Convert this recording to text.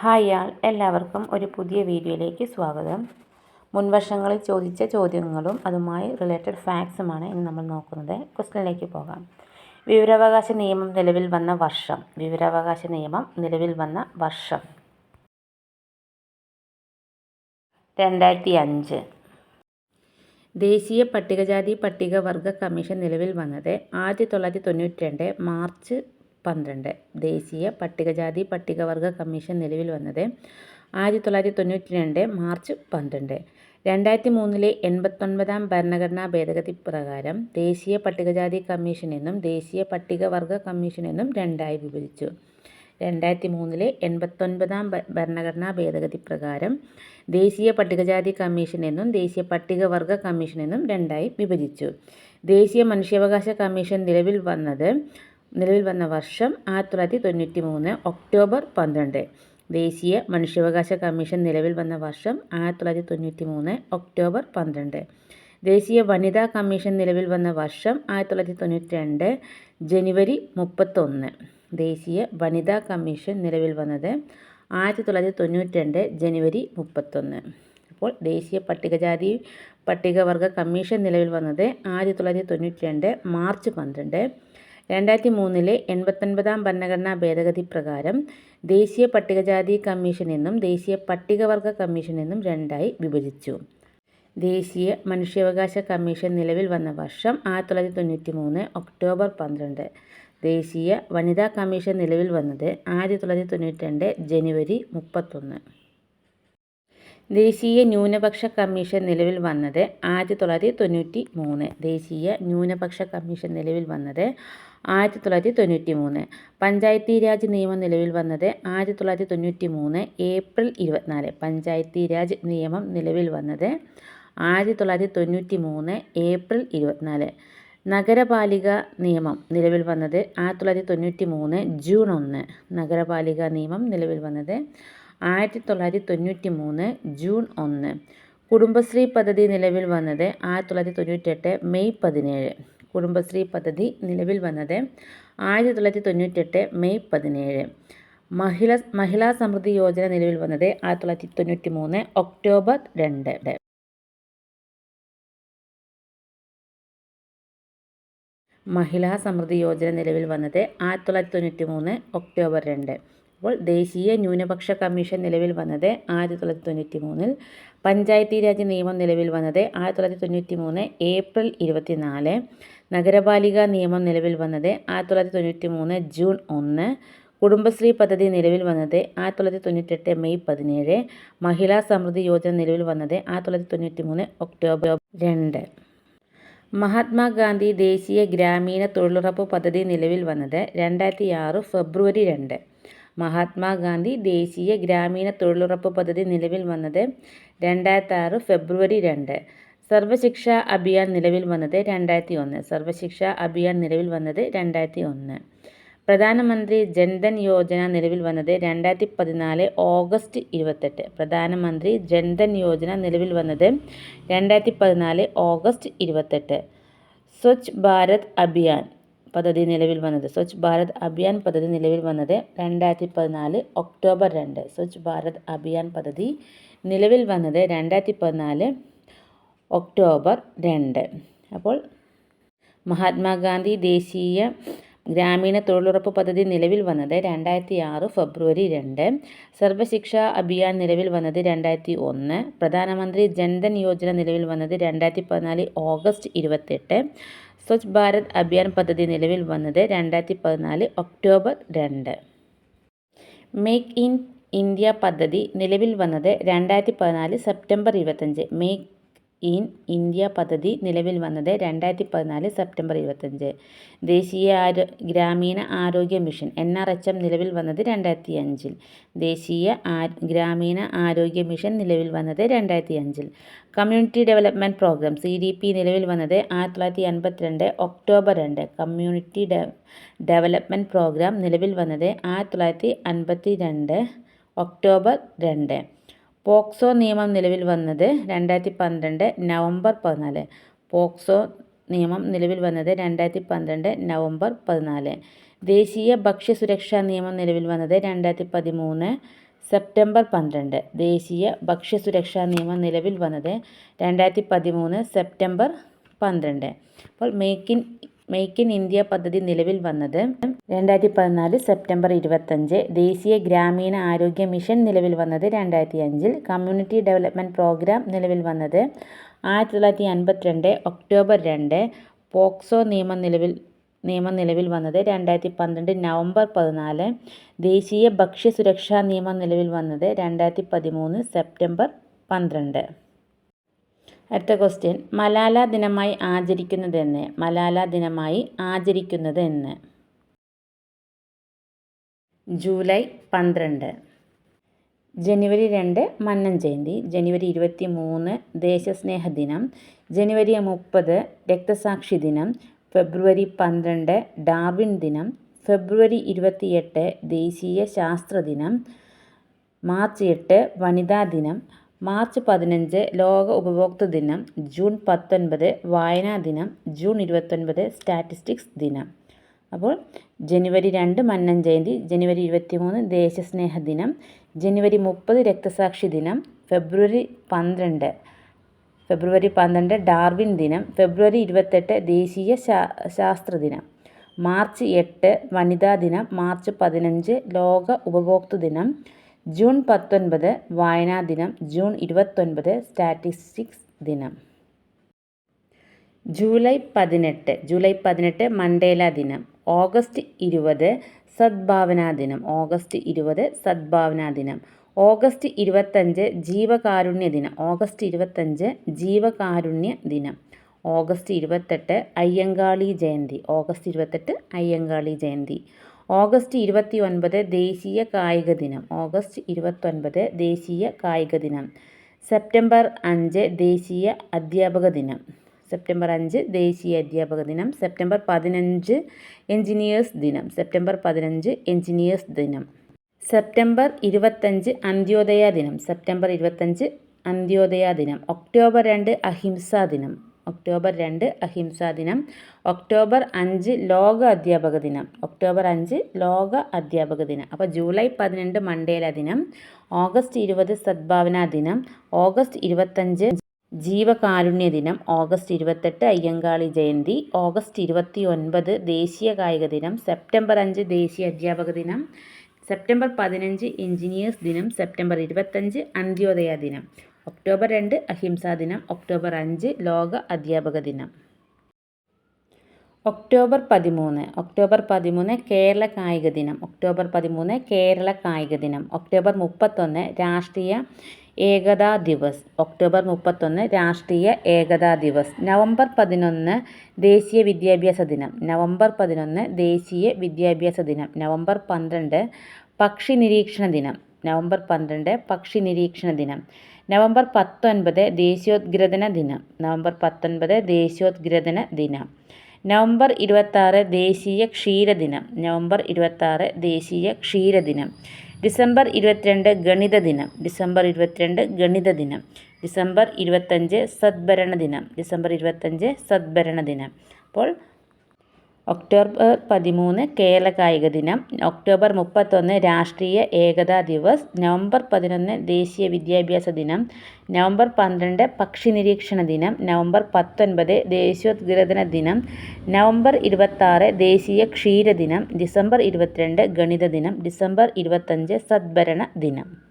Hi ആൾ എല്ലാവർക്കും ഒരു പുതിയ വീഡിയോയിലേക്ക് സ്വാഗതം. മുൻവർഷങ്ങളിൽ ചോദിച്ച ചോദ്യങ്ങളും അതുമായി റിലേറ്റഡ് ഫാക്ട്സുമാണ് ഇന്ന് നമ്മൾ നോക്കുന്നത്. ക്വസ്റ്റ്യനിലേക്ക് പോകാം. വിവരാവകാശ നിയമം നിലവിൽ വന്ന വർഷം. വിവരാവകാശ നിയമം നിലവിൽ വന്ന വർഷം. രണ്ടായിരത്തി അഞ്ച് ദേശീയ പട്ടികജാതി പട്ടികവർഗ കമ്മീഷൻ നിലവിൽ വന്നത് ആയിരത്തി തൊള്ളായിരത്തി തൊണ്ണൂറ്റി രണ്ട് മാർച്ച് പന്ത്രണ്ട്. ദേശീയ പട്ടികജാതി പട്ടികവർഗ കമ്മീഷൻ നിലവിൽ വന്നത് ആയിരത്തി തൊള്ളായിരത്തി തൊണ്ണൂറ്റി രണ്ട് മാർച്ച് പന്ത്രണ്ട്. രണ്ടായിരത്തി മൂന്നിലെ എൺപത്തൊൻപതാം ഭരണഘടനാ ഭേദഗതി പ്രകാരം ദേശീയ പട്ടികജാതി കമ്മീഷൻ എന്നും ദേശീയ പട്ടികവർഗ കമ്മീഷൻ എന്നും രണ്ടായി വിഭജിച്ചു. രണ്ടായിരത്തി മൂന്നിലെ എൺപത്തൊൻപതാം ഭരണഘടനാ ഭേദഗതി പ്രകാരം ദേശീയ പട്ടികജാതി കമ്മീഷൻ എന്നും ദേശീയ പട്ടികവർഗ കമ്മീഷൻ എന്നും രണ്ടായി വിഭജിച്ചു. ദേശീയ മനുഷ്യാവകാശ കമ്മീഷൻ നിലവിൽ വന്നത് നിലവിൽ വന്ന വർഷം ആയിരത്തി തൊള്ളായിരത്തി തൊണ്ണൂറ്റി മൂന്ന് ഒക്ടോബർ പന്ത്രണ്ട്. ദേശീയ മനുഷ്യാവകാശ കമ്മീഷൻ നിലവിൽ വന്ന വർഷം ആയിരത്തി തൊള്ളായിരത്തി തൊണ്ണൂറ്റി മൂന്ന് ഒക്ടോബർ പന്ത്രണ്ട്. ദേശീയ വനിതാ കമ്മീഷൻ നിലവിൽ വന്ന വർഷം ആയിരത്തി തൊള്ളായിരത്തി തൊണ്ണൂറ്റി രണ്ട് ജനുവരി മുപ്പത്തൊന്ന്. ദേശീയ വനിതാ കമ്മീഷൻ നിലവിൽ വന്നത് ആയിരത്തി തൊള്ളായിരത്തി തൊണ്ണൂറ്റി രണ്ട് ജനുവരി മുപ്പത്തൊന്ന്. അപ്പോൾ ദേശീയ പട്ടികജാതി പട്ടികവർഗ കമ്മീഷൻ നിലവിൽ വന്നത് ആയിരത്തി തൊള്ളായിരത്തി തൊണ്ണൂറ്റി രണ്ട് മാർച്ച് പന്ത്രണ്ട്. രണ്ടായിരത്തി മൂന്നിലെ എൺപത്തൊൻപതാം ഭരണഘടനാ ഭേദഗതി പ്രകാരം ദേശീയ പട്ടികജാതി കമ്മീഷൻ എന്നും ദേശീയ പട്ടികവർഗ കമ്മീഷൻ എന്നും രണ്ടായി വിഭജിച്ചു. ദേശീയ മനുഷ്യാവകാശ കമ്മീഷൻ നിലവിൽ വന്ന വർഷം ആയിരത്തി തൊള്ളായിരത്തി തൊണ്ണൂറ്റി മൂന്ന് ഒക്ടോബർ പന്ത്രണ്ട്. ദേശീയ വനിതാ കമ്മീഷൻ നിലവിൽ വന്നത് ആയിരത്തി തൊള്ളായിരത്തി തൊണ്ണൂറ്റി രണ്ട് ജനുവരി മുപ്പത്തൊന്ന്. ദേശീയ ന്യൂനപക്ഷ കമ്മീഷൻ നിലവിൽ വന്നത് ആയിരത്തി തൊള്ളായിരത്തി തൊണ്ണൂറ്റി മൂന്ന് ദേശീയ ന്യൂനപക്ഷ കമ്മീഷൻ നിലവിൽ വന്നത് ആയിരത്തി തൊള്ളായിരത്തി തൊണ്ണൂറ്റി മൂന്ന് പഞ്ചായത്തി രാജ് നിയമം നിലവിൽ വന്നത് ആയിരത്തി തൊള്ളായിരത്തി തൊണ്ണൂറ്റി മൂന്ന് ഏപ്രിൽ ഇരുപത്തിനാല്. പഞ്ചായത്തി രാജ് നിയമം നിലവിൽ വന്നത് ആയിരത്തി തൊള്ളായിരത്തി തൊണ്ണൂറ്റി മൂന്ന് ഏപ്രിൽ ഇരുപത്തിനാല്. നഗരപാലിക നിയമം നിലവിൽ വന്നത് ആയിരത്തി തൊള്ളായിരത്തി തൊണ്ണൂറ്റി മൂന്ന് ജൂൺ ഒന്ന്. നഗരപാലിക നിയമം നിലവിൽ വന്നത് ആയിരത്തി തൊള്ളായിരത്തി തൊണ്ണൂറ്റി മൂന്ന് ജൂൺ ഒന്ന്. കുടുംബശ്രീ പദ്ധതി നിലവിൽ വന്നത് ആയിരത്തി തൊള്ളായിരത്തി തൊണ്ണൂറ്റെട്ട് മെയ് പതിനേഴ്. കുടുംബശ്രീ പദ്ധതി നിലവിൽ വന്നത് ആയിരത്തി തൊള്ളായിരത്തി തൊണ്ണൂറ്റെട്ട് മെയ് പതിനേഴ്. മഹിള മഹിളാ സമൃദ്ധി യോജന നിലവിൽ വന്നത് ആയിരത്തി തൊള്ളായിരത്തി തൊണ്ണൂറ്റി മൂന്ന് ഒക്ടോബർ രണ്ട്. മഹിളാ സമൃദ്ധി യോജന നിലവിൽ വന്നത് ആയിരത്തി തൊള്ളായിരത്തി തൊണ്ണൂറ്റി മൂന്ന് ഒക്ടോബർ രണ്ട്. അപ്പോൾ ദേശീയ ന്യൂനപക്ഷ കമ്മീഷൻ നിലവിൽ വന്നത് ആയിരത്തി തൊള്ളായിരത്തി തൊണ്ണൂറ്റി മൂന്നിൽ പഞ്ചായത്തി രാജ് നിയമം നിലവിൽ വന്നത് ആയിരത്തി തൊള്ളായിരത്തി തൊണ്ണൂറ്റി മൂന്ന് ഏപ്രിൽ ഇരുപത്തിനാല്. നഗരപാലിക നിയമം നിലവിൽ വന്നത് ആയിരത്തി തൊള്ളായിരത്തി തൊണ്ണൂറ്റി മൂന്ന് ജൂൺ ഒന്ന്. കുടുംബശ്രീ പദ്ധതി നിലവിൽ വന്നത് ആയിരത്തി തൊള്ളായിരത്തി തൊണ്ണൂറ്റെട്ട് മെയ് പതിനേഴ്. മഹിളാ സമൃദ്ധി യോജന നിലവിൽ വന്നത് ആയിരത്തി തൊള്ളായിരത്തി തൊണ്ണൂറ്റി മൂന്ന് ഒക്ടോബർ രണ്ട്. മഹാത്മാഗാന്ധി ദേശീയ ഗ്രാമീണ തൊഴിലുറപ്പ് പദ്ധതി നിലവിൽ വന്നത് രണ്ടായിരത്തി ആറ് ഫെബ്രുവരി രണ്ട്. മഹാത്മാഗാന്ധി ദേശീയ ഗ്രാമീണ തൊഴിലുറപ്പ് പദ്ധതി നിലവിൽ വന്നത് രണ്ടായിരത്തി ആറ് ഫെബ്രുവരി രണ്ട്. സർവശിക്ഷ അഭിയാൻ നിലവിൽ വന്നത് രണ്ടായിരത്തി ഒന്ന് സർവശിക്ഷ അഭിയാൻ നിലവിൽ വന്നത് രണ്ടായിരത്തി ഒന്ന് പ്രധാനമന്ത്രി ജൻധൻ യോജന നിലവിൽ വന്നത് രണ്ടായിരത്തി പതിനാല് ഓഗസ്റ്റ് ഇരുപത്തെട്ട്. പ്രധാനമന്ത്രി ജൻധൻ യോജന നിലവിൽ വന്നത് രണ്ടായിരത്തി പതിനാല് ഓഗസ്റ്റ് ഇരുപത്തെട്ട്. സ്വച്ഛ് ഭാരത് അഭിയാൻ പദ്ധതി നിലവിൽ വന്നത്. സ്വച്ഛ് ഭാരത് അഭിയാൻ പദ്ധതി നിലവിൽ വന്നത് രണ്ടായിരത്തി പതിനാല് ഒക്ടോബർ രണ്ട്. സ്വച്ഛ് ഭാരത് അഭിയാൻ പദ്ധതി നിലവിൽ വന്നത് രണ്ടായിരത്തി പതിനാല് ഒക്ടോബർ രണ്ട്. അപ്പോൾ മഹാത്മാഗാന്ധി ദേശീയ ഗ്രാമീണ തൊഴിലുറപ്പ് പദ്ധതി നിലവിൽ വന്നത് രണ്ടായിരത്തി ആറ് ഫെബ്രുവരി രണ്ട്. സർവശിക്ഷ അഭിയാൻ നിലവിൽ വന്നത് രണ്ടായിരത്തി ഒന്ന് പ്രധാനമന്ത്രി ജൻധൻ യോജന നിലവിൽ വന്നത് രണ്ടായിരത്തി പതിനാല് ഓഗസ്റ്റ് ഇരുപത്തെട്ട്. സ്വച്ഛ് ഭാരത് അഭിയാൻ പദ്ധതി നിലവിൽ വന്നത് രണ്ടായിരത്തി പതിനാല് ഒക്ടോബർ രണ്ട്. മേക്ക് ഇൻ ഇന്ത്യ പദ്ധതി നിലവിൽ വന്നത് രണ്ടായിരത്തി പതിനാല് സെപ്റ്റംബർ ഇരുപത്തഞ്ച് മേക്ക് ഇൻ ഇന്ത്യ പദ്ധതി നിലവിൽ വന്നത് രണ്ടായിരത്തി പതിനാല് സെപ്റ്റംബർ ഇരുപത്തഞ്ച് ദേശീയ ആരോ ഗ്രാമീണ ആരോഗ്യ mission N R H M നിലവിൽ വന്നത് രണ്ടായിരത്തി അഞ്ചിൽ ദേശീയ ഗ്രാമീണ ആരോഗ്യ മിഷൻ നിലവിൽ വന്നത് രണ്ടായിരത്തി അഞ്ചിൽ community development programme C D P നിലവിൽ വന്നത് ആയിരത്തി തൊള്ളായിരത്തി അൻപത്തിരണ്ട് ഒക്ടോബർ രണ്ട്. കമ്മ്യൂണിറ്റി ഡെവലപ്മെന്റ് പ്രോഗ്രാം നിലവിൽ വന്നത് ആയിരത്തി തൊള്ളായിരത്തി അൻപത്തി രണ്ട് ഒക്ടോബർ രണ്ട്. പോക്സോ നിയമം നിലവിൽ വന്നത് രണ്ടായിരത്തി പന്ത്രണ്ട് നവംബർ പതിനാല്. പോക്സോ നിയമം നിലവിൽ വന്നത് രണ്ടായിരത്തി പന്ത്രണ്ട് നവംബർ പതിനാല്. ദേശീയ ഭക്ഷ്യസുരക്ഷാ നിയമം നിലവിൽ വന്നത് രണ്ടായിരത്തി പതിമൂന്ന് സെപ്റ്റംബർ പന്ത്രണ്ട്. ദേശീയ ഭക്ഷ്യസുരക്ഷാ നിയമം നിലവിൽ വന്നത് രണ്ടായിരത്തി പതിമൂന്ന് സെപ്റ്റംബർ പന്ത്രണ്ട്. അപ്പോൾ make in make in India പദ്ധതി നിലവിൽ വന്നത് രണ്ടായിരത്തി പതിനാല് സെപ്റ്റംബർ ഇരുപത്തഞ്ച്. ദേശീയ ഗ്രാമീണ ആരോഗ്യ മിഷൻ നിലവിൽ വന്നത് രണ്ടായിരത്തി അഞ്ചിൽ കമ്മ്യൂണിറ്റി ഡെവലപ്മെന്റ് പ്രോഗ്രാം നിലവിൽ വന്നത് ആയിരത്തി തൊള്ളായിരത്തി അൻപത്തിരണ്ട് ഒക്ടോബർ രണ്ട്. പോക്സോ നിയമം നിലവിൽ നിയമം നിലവിൽ വന്നത് രണ്ടായിരത്തി പന്ത്രണ്ട് നവംബർ പതിനാല്. ദേശീയ ഭക്ഷ്യസുരക്ഷാ നിയമം നിലവിൽ വന്നത് രണ്ടായിരത്തി പതിമൂന്ന് സെപ്റ്റംബർ പന്ത്രണ്ട്. അടുത്ത ക്വസ്റ്റ്യൻ മലാല ദിനമായി ആചരിക്കുന്നത് എന്ന് മലാല ദിനമായി ആചരിക്കുന്നത് എന്ന് ജൂലൈ പന്ത്രണ്ട്. ജനുവരി രണ്ട് മന്നൻ ജയന്തി. ജനുവരി ഇരുപത്തി മൂന്ന് ദേശസ്നേഹ ദിനം. ജനുവരി മുപ്പത് രക്തസാക്ഷി ദിനം. ഫെബ്രുവരി പന്ത്രണ്ട് ഡാർവിൻ ദിനം. ഫെബ്രുവരി ഇരുപത്തിയെട്ട് ദേശീയ ശാസ്ത്ര ദിനം. മാർച്ച് എട്ട് വനിതാ ദിനം. മാർച്ച് പതിനഞ്ച് ലോക ഉപഭോക്തൃ ദിനം ജൂൺ പത്തൊൻപത് വായനാ ദിനം ജൂൺ ഇരുപത്തൊൻപത് സ്റ്റാറ്റിസ്റ്റിക്സ് ദിനം. അപ്പോൾ ജനുവരി രണ്ട് മന്നൻ ജയന്തി ജനുവരി ഇരുപത്തി മൂന്ന് ദേശസ്നേഹ ദിനം ജനുവരി മുപ്പത് രക്തസാക്ഷി ദിനം ഫെബ്രുവരി പന്ത്രണ്ട് ഫെബ്രുവരി പന്ത്രണ്ട് ഡാർവിൻ ദിനം ഫെബ്രുവരി ഇരുപത്തെട്ട് ദേശീയ ശാസ്ത്ര ദിനം. മാർച്ച് എട്ട് വനിതാ ദിനം മാർച്ച് പതിനഞ്ച് ലോക ഉപഭോക്തൃ ദിനം ജൂൺ പത്തൊൻപത് വായനാ ദിനം ജൂൺ ഇരുപത്തൊൻപത് സ്റ്റാറ്റിസ്റ്റിക്സ് ദിനം. ജൂലൈ പതിനെട്ട് ജൂലൈ പതിനെട്ട് മണ്ടേല ദിനം. ഓഗസ്റ്റ് ഇരുപത് സദ്ഭാവനാ ദിനം. ഓഗസ്റ്റ് ഇരുപത് സദ്ഭാവനാ ദിനം. ഓഗസ്റ്റ് ഇരുപത്തഞ്ച് ജീവകാരുണ്യ ദിനം. ഓഗസ്റ്റ് ഇരുപത്തഞ്ച് ജീവകാരുണ്യ ദിനം. ഓഗസ്റ്റ് ഇരുപത്തെട്ട് അയ്യങ്കാളി ജയന്തി. ഓഗസ്റ്റ് ഇരുപത്തെട്ട് അയ്യങ്കാളി ജയന്തി. ഓഗസ്റ്റ് ഇരുപത്തി ഒൻപത് ദേശീയ കായിക ദിനം. ഓഗസ്റ്റ് ഇരുപത്തൊൻപത് ദേശീയ കായിക ദിനം. സെപ്റ്റംബർ അഞ്ച് ദേശീയ അധ്യാപക ദിനം. സെപ്റ്റംബർ അഞ്ച് ദേശീയ അധ്യാപക ദിനം. സെപ്റ്റംബർ പതിനഞ്ച് എഞ്ചിനീയേഴ്സ് ദിനം. സെപ്റ്റംബർ പതിനഞ്ച് എഞ്ചിനീയേഴ്സ് ദിനം. സെപ്റ്റംബർ ഇരുപത്തഞ്ച് അന്ത്യോദയ ദിനം. സെപ്റ്റംബർ ഇരുപത്തഞ്ച് അന്ത്യോദയ ദിനം. ഒക്ടോബർ രണ്ട് അഹിംസാ ദിനം. ഒക്ടോബർ രണ്ട് അഹിംസാ ദിനം. ഒക്ടോബർ അഞ്ച് ലോക അധ്യാപക ദിനം. ഒക്ടോബർ അഞ്ച് ലോക അധ്യാപക ദിനം. അപ്പോൾ ജൂലൈ പതിനെട്ട് മണ്ടേല ദിനം. ഓഗസ്റ്റ് ഇരുപത് സദ്ഭാവന ദിനം. ഓഗസ്റ്റ് ഇരുപത്തഞ്ച് ജീവകാരുണ്യ ദിനം. ഓഗസ്റ്റ് ഇരുപത്തെട്ട് അയ്യങ്കാളി ജയന്തി. ഓഗസ്റ്റ് ഇരുപത്തി ഒൻപത് ദേശീയ കായിക ദിനം. സെപ്റ്റംബർ അഞ്ച് ദേശീയ അധ്യാപക ദിനം. സെപ്റ്റംബർ പതിനഞ്ച് എഞ്ചിനീയേഴ്സ് ദിനം. സെപ്റ്റംബർ ഇരുപത്തഞ്ച് അന്ത്യോദയ ദിനം. ഒക്ടോബർ രണ്ട് അഹിംസാ ദിനം. ഒക്ടോബർ അഞ്ച് ലോക അധ്യാപക ദിനം. ഒക്ടോബർ പതിമൂന്ന്. ഒക്ടോബർ പതിമൂന്ന് കേരള കായിക ദിനം. ഒക്ടോബർ പതിമൂന്ന് കേരള കായിക ദിനം. ഒക്ടോബർ മുപ്പത്തൊന്ന് രാഷ്ട്രീയ ഏകതാ ദിവസ്. ഒക്ടോബർ മുപ്പത്തൊന്ന് രാഷ്ട്രീയ ഏകതാ ദിവസ്. നവംബർ പതിനൊന്ന് ദേശീയ വിദ്യാഭ്യാസ ദിനം. നവംബർ പതിനൊന്ന് ദേശീയ വിദ്യാഭ്യാസ ദിനം. നവംബർ പന്ത്രണ്ട് പക്ഷി നിരീക്ഷണ ദിനം. നവംബർ പന്ത്രണ്ട് പക്ഷി നിരീക്ഷണ ദിനം. നവംബർ പത്തൊൻപത് ദേശീയോദ്ഗ്രഥന ദിനം. നവംബർ പത്തൊൻപത് ദേശീയോദ്ഗ്രഥന ദിനം. നവംബർ ഇരുപത്താറ് ദേശീയ ക്ഷീരദിനം നവംബർ ഇരുപത്താറ് ദേശീയ ക്ഷീരദിനം ഡിസംബർ ഇരുപത്തിരണ്ട് ഗണിത ദിനം. ഡിസംബർ ഇരുപത്തിരണ്ട് ഗണിത ദിനം. ഡിസംബർ ഇരുപത്തഞ്ച് സദ്ഭരണ ദിനം. ഡിസംബർ ഇരുപത്തഞ്ച് സദ്ഭരണ ദിനം. അപ്പോൾ ഒക്ടോബർ പതിമൂന്ന് കേരള കായിക ദിനം ഒക്ടോബർ മുപ്പത്തൊന്ന് രാഷ്ട്രീയ ഏകതാ ദിവസ് നവംബർ പതിനൊന്ന് ദേശീയ വിദ്യാഭ്യാസ ദിനം നവംബർ പന്ത്രണ്ട് പക്ഷി നിരീക്ഷണ ദിനം നവംബർ പത്തൊൻപത് ദേശീയോദ്ഗ്രഥന ദിനം നവംബർ ഇരുപത്താറ് ദേശീയ ക്ഷീര ദിനം ഡിസംബർ ഇരുപത്തിരണ്ട് ഗണിത ദിനം ഡിസംബർ ഇരുപത്തഞ്ച് സദ്ഭരണ ദിനം.